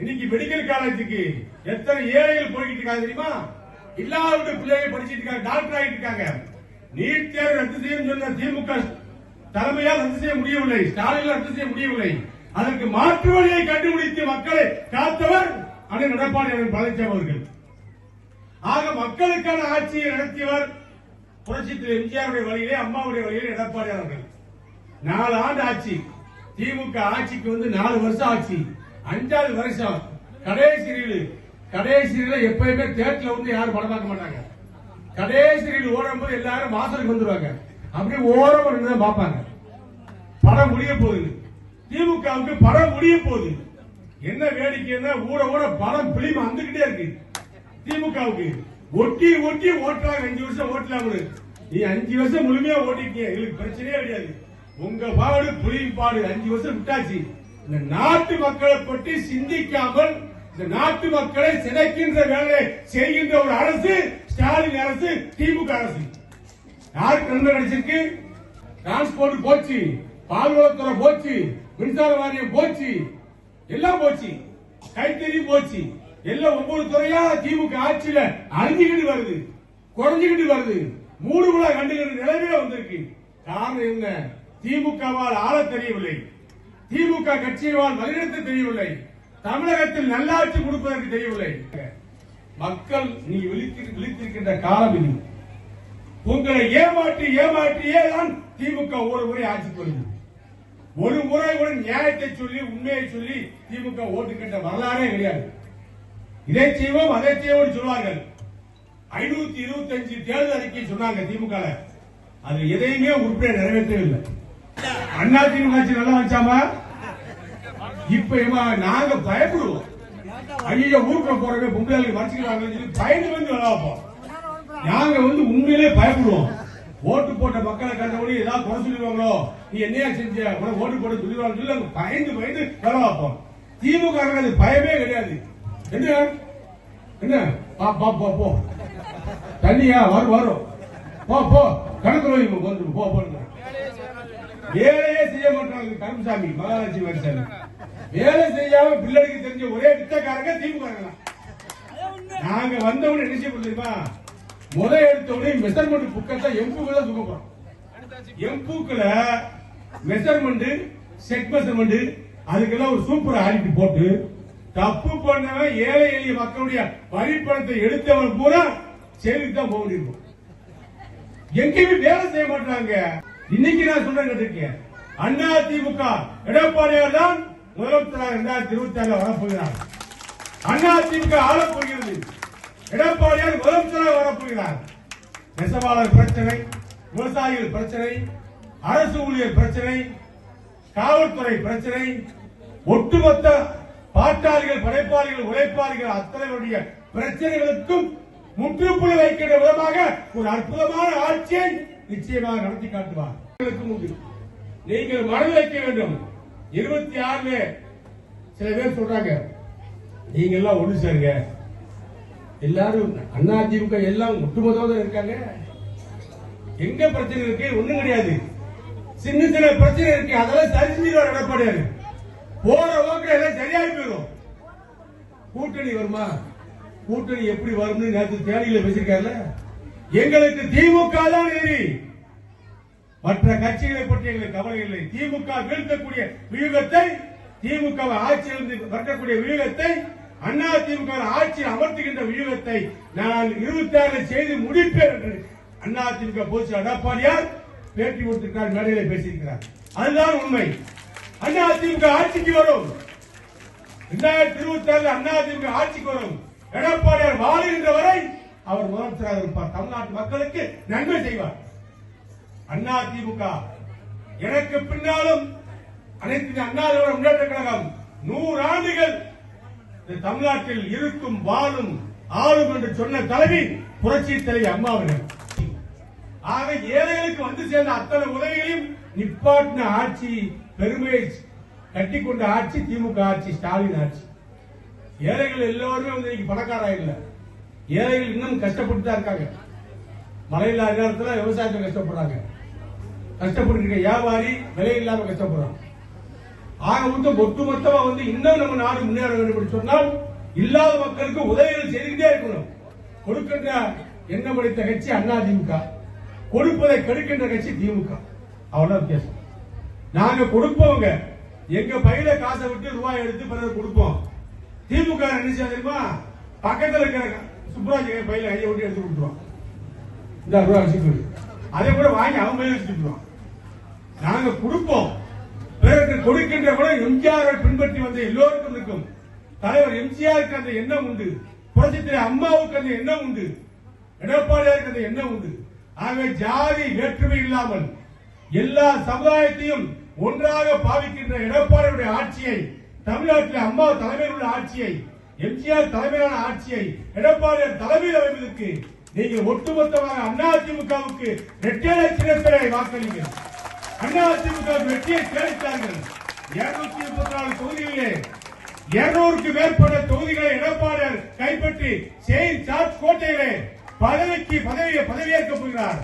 இன்னைக்கு மெடிக்கல் காலேஜுக்கு எத்தனை ஏழைகள் போய்கிட்டு இருக்காங்க தெரியுமா? இல்லாத பிள்ளைகள் படிச்சிட்டு இருக்காங்க டாக்டர் ஆகிட்டு இருக்காங்க. நீட் தேர்வு ரத்து செய்யும் சொன்ன திமுக தலைமையால் ரத்து செய்ய முடியவில்லை ஸ்டாலின் ரத்து செய்ய முடியவில்லை. அதற்கு மாற்று வழியை கண்டுபிடித்து மக்களை காத்தவர் அண்ணன் எடப்பாடி பழனிசாமி அவர்கள். ஆக மக்களுக்கான ஆட்சியை நடத்தியவர் புரட்சி திரு எம்ஜிஆருடைய வழியிலே அம்மாவுடைய வழியிலே எடப்பாடி அவர்கள். நாலு ஆண்டு ஆட்சி திமுக ஆட்சிக்கு வந்து நாலு வருஷம் ஆட்சி அஞ்சாவது வருஷம். கடைசி ரீலு. கடைசி ரீல எப்பயுமே தேட்டர்ல வந்து யாரும் படம் பார்க்க மாட்டாங்க. கடைசி ரீல் ஓடும்போது எல்லாரும் வாசலுக்கு வந்துருவாங்க. அப்படியே ஓரம் நின்று தான் பார்ப்பாங்க. படம் முடிய போகுது. திமுகவுக்கு படம் முடிய போகுது. என்ன வேடிக்கைன்னா ஊட ஊட படம் பிலிம் வந்துகிட்டே இருக்கு. திமுகவுக்கு. ஒட்டி ஒட்டி ஓட்டுறாங்க அஞ்சு வருஷம் ஓட்டலாம் நீ அஞ்சு வருஷம் முழுமையா ஓட்டிருக்கீங்க எங்களுக்கு பிரச்சனையே கிடையாது. உங்க பாடு புலியும் பாடு. அஞ்சு வருஷம் விட்டாச்சு. இந்த நாட்டு மக்களை பற்றி சிந்திக்காமல் இந்த நாட்டு மக்களை சிதைக்கின்ற வேலையை செய்கின்ற ஒரு அரசு ஸ்டாலின் அரசு திமுக அரசு. யாருக்கு நன்மை கிடைச்சிருக்கு? டிரான்ஸ்போர்ட் போச்சு பால்வளத்துறை போச்சு மின்சார வாரியம் போச்சு எல்லாம் போச்சு. கைத்தறி போச்சு. எல்லாம் ஒவ்வொரு துறையா திமுக ஆட்சியில அழிஞ்சுக்கிட்டு வருது குறைஞ்சுக்கிட்டு வருது. மூணு கண்டுகிற நிலைமையில வந்திருக்கு. காரணம் என்ன? திமுகவால் ஆள தெரியவில்லை. திமுக கட்சியினால் வழிநடத்த தெரியவில்லை. தமிழகத்தில் நல்லாட்சி கொடுப்பதற்கு தெரியவில்லை. மக்கள் நீ விழித்து விழித்திருக்கின்ற காலம் இது. உங்களை ஏமாற்றி ஏமாற்றியே தான் திமுக ஒரு முறை ஆட்சி புரியும் ஒரு முறை கூட நியாயத்தை சொல்லி உண்மையை சொல்லி திமுக ஓட்டு கட்ட வரலாறே கிடையாது. இதை செய்வோம் அதை செய்வோம் சொல்வார்கள். ஐநூத்தி இருபத்தி அஞ்சு தேர்தல் அறிக்கை சொன்னாங்க திமுக அது எதையுமே உறுப்பினர் நிறைவேற்றவில்லை. அண்ணா திமுக ஆட்சி நல்லா வச்சாமா இப்ப நாங்க பயப்படுவோம். ஐயோ ஊருக்குள்ள போறவே பொம்பளைகளுக்கு மறைச்சுக்கிறாங்க சொல்லி பயந்து வந்து நல்லா வைப்போம் நாங்க வந்து உண்மையிலே பயப்படுவோம். ஓட்டு போட்ட மக்களை கண்டபடி ஏதாவது குறை சொல்லிடுவாங்களோ? நீ என்னையா செஞ்ச? உனக்கு ஓட்டு போட்டு சொல்லிடுவாங்க சொல்லி நாங்க பயந்து பயந்து வேலை வைப்போம் திமுக அது பயமே கிடையாது. என்ன? என்ன? பா பா போ தண்ணியா? வரும் வரும். போ போ. கணக்கு வைங்க வந்து போ போங்க வேலையே செய்ய மாட்டாங்க கருமசாமி மகாராஜி வருஷம் வேலை செய்யாம பிள்ளைக்கு தெரிஞ்ச ஒரே வித்தக்காரங்க திமுக தான் நாங்க வந்தவங்க என்ன செய்ய தெரியுமா? முத எடுத்த உடனே மெஷர்மெண்ட் புக்கத்தை எம்புக்குள்ள தூக்க போறோம். எம்புக்குல மெஷர்மெண்ட் செட் மெஷர்மெண்ட் அதுக்கெல்லாம் ஒரு சூப்பர் ஆடிட்டு போட்டு தப்பு பண்ணவன் ஏழை எளிய மக்களுடைய வரிப்பணத்தை எடுத்தவன் பூரா செயலுக்கு தான் போக முடியும் எங்கேயுமே வேலை செய்ய மாட்டாங்க. இன்னைக்கு நான் சொல்றேன் கேட்டிருக்கேன் அண்ணா திமுக எடப்பாடியார் தான் முதலமைச்சராக இரண்டாயிரத்தி இருபத்தி ஆறுல வரப்போகிறார் அண்ணா திமுக ஆளப் போகிறது. எடப்பாடியார் முதலமைச்சராக வரப்போகிறார் நெசவாளர் பிரச்சனை விவசாயிகள் பிரச்சனை அரசு ஊழியர் பிரச்சனை காவல்துறை பிரச்சனை ஒட்டுமொத்த பாட்டாளிகள் படைப்பாளிகள் உழைப்பாளிகள் அத்தனைவருடைய பிரச்சனைகளுக்கும் முற்றுப்புள்ளி வைக்கின்ற விதமாக ஒரு அற்புதமான ஆட்சியை நிச்சயமாக நடத்தி காட்டுவார். உண்டு. நீங்கள் மனதில் வைக்க வேண்டும். இருபத்தி ஆறுல சில பேர் சொல்றாங்க நீங்க எல்லாம் ஒண்ணு சேருங்க. எல்லாரும் அண்ணா திமுக எல்லாம் ஒட்டுமொத்தமாக தான் இருக்காங்க. எங்க பிரச்சனை இருக்கு? ஒண்ணும் கிடையாது. சின்ன சின்ன பிரச்சனை இருக்கு. அதெல்லாம் சரி செய்வார் எடப்பாடியாரு போற ஓக்கில் எல்லாம் சரியாகி போயிடும். கூட்டணி வருமா? கூட்டணி எப்படி வரும்னு நேற்று தேனியில பேசியிருக்காருல்ல. எங்களுக்கு திமுக தான் எதிரி. மற்ற கட்சிகளை பற்றி எங்களுக்கு கவலை இல்லை. திமுக வீழ்த்தக்கூடிய வியூகத்தை திமுக ஆட்சியிலிருந்து வரக்கூடிய வியூகத்தை அண்ணா திமுக ஆட்சி அமர்த்துகின்ற வியூகத்தை நான் இருபத்தி ஆறு செய்து முடிப்பேன் என்று அண்ணா திமுக பொதுச் எடப்பாடியார் பேட்டி கொடுத்திருக்கிறார் மேடையில பேசியிருக்கிறார். அதுதான் உண்மை. அண்ணா திமுக ஆட்சிக்கு வரும். இரண்டாயிரத்தி இருபத்தி ஆறு அண்ணா திமுக ஆட்சிக்கு வரும். எடப்பாடியார் வாழ்கின்ற வரை அவர் முதலமைச்சராக இருப்பார். தமிழ்நாட்டு மக்களுக்கு நன்மை செய்வார். அண்ணா திமுக எனக்கு பின்னாலும் அனைத்து அண்ணா திராவிட முன்னேற்ற கழகம் நூறு ஆண்டுகள் இந்த தமிழ்நாட்டில் இருக்கும் வாழும் ஆளும் என்று சொன்ன தலைவி புரட்சி தலைவி அம்மாவினர் ஆக ஏழைகளுக்கு வந்து சேர்ந்த அத்தனை உதவிகளையும் நிப்பாட்டின ஆட்சி பெருமையை கட்டிக்கொண்ட ஆட்சி திமுக ஆட்சி ஸ்டாலின் ஆட்சி. ஏழைகள் எல்லோருமே வந்து இன்னைக்கு பணக்காரா இல்ல. ஏழைகள் இன்னும் கஷ்டப்பட்டு தான் இருக்காங்க. மழை இல்லாத நேரத்தில் விவசாயத்தை கஷ்டப்படுறாங்க. கஷ்டப்பட்டு வியாபாரி விலை இல்லாம கஷ்டப்படுறான். ஆக மொத்தம் ஒட்டுமொத்தமா வந்து இன்னும் நம்ம நாடு முன்னேற வேண்டும் என்று சொன்னால் இல்லாத மக்களுக்கு உதவிகள் செய்துட்டே இருக்கணும். கொடுக்கின்ற எண்ணம் படைத்த கட்சி அதிமுக கொடுப்பதை கெடுக்கின்ற கட்சி திமுக. அவ்வளவு வித்தியாசம். நாங்க கொடுப்போங்க. எங்க பையில காசை விட்டு ரூபாய் எடுத்து பிறகு கொடுப்போம். திமுக என்ன தெரியுமா? பக்கத்தில் இருக்கிற சுப்ராஜ் பையில கையை விட்டு எடுத்து கொடுத்துருவான். இந்த ரூபாய் வச்சுட்டு அதை கூட வாங்கி அவன் பையில வச்சுட்டுருவான் நாங்க கொடுப்போம். பிறகு கொடுக்கின்ற கூட எம்ஜிஆர் பின்பற்றி வந்த எல்லோருக்கும் இருக்கும். தலைவர் எம்ஜிஆருக்கு அந்த எண்ணம் உண்டு. புரட்சித்திரை அம்மாவுக்கு அந்த எண்ணம் உண்டு. எடப்பாடியாருக்கு அந்த எண்ணம் உண்டு. ஆகவே ஜாதி வேற்றுமை இல்லாமல் எல்லா சமுதாயத்தையும் ஒன்றாக பாவிக்கின்ற எடப்பாடியுடைய ஆட்சியை தமிழ்நாட்டில் அம்மா தலைமையில் உள்ள ஆட்சியை எம்ஜிஆர் தலைமையிலான ஆட்சியை எடப்பாடியார் தலைமையில் அமைவதற்கு நீங்கள் ஒட்டுமொத்தமாக அதிமுகவுக்கு இரட்டை வாக்களிங்க. அண்ணா அதிமுக வெற்றியை தேடித்தார்கள் இருநூத்தி முப்பத்தி நாலு தொகுதிகளிலே இருநூறுக்கு மேற்பட்ட தொகுதிகளை எடப்பாடியார் கைப்பற்றி செயின் சார்ஜ் கோட்டையிலே பதவிக்கு பதவியை பதவியேற்க போகிறார்.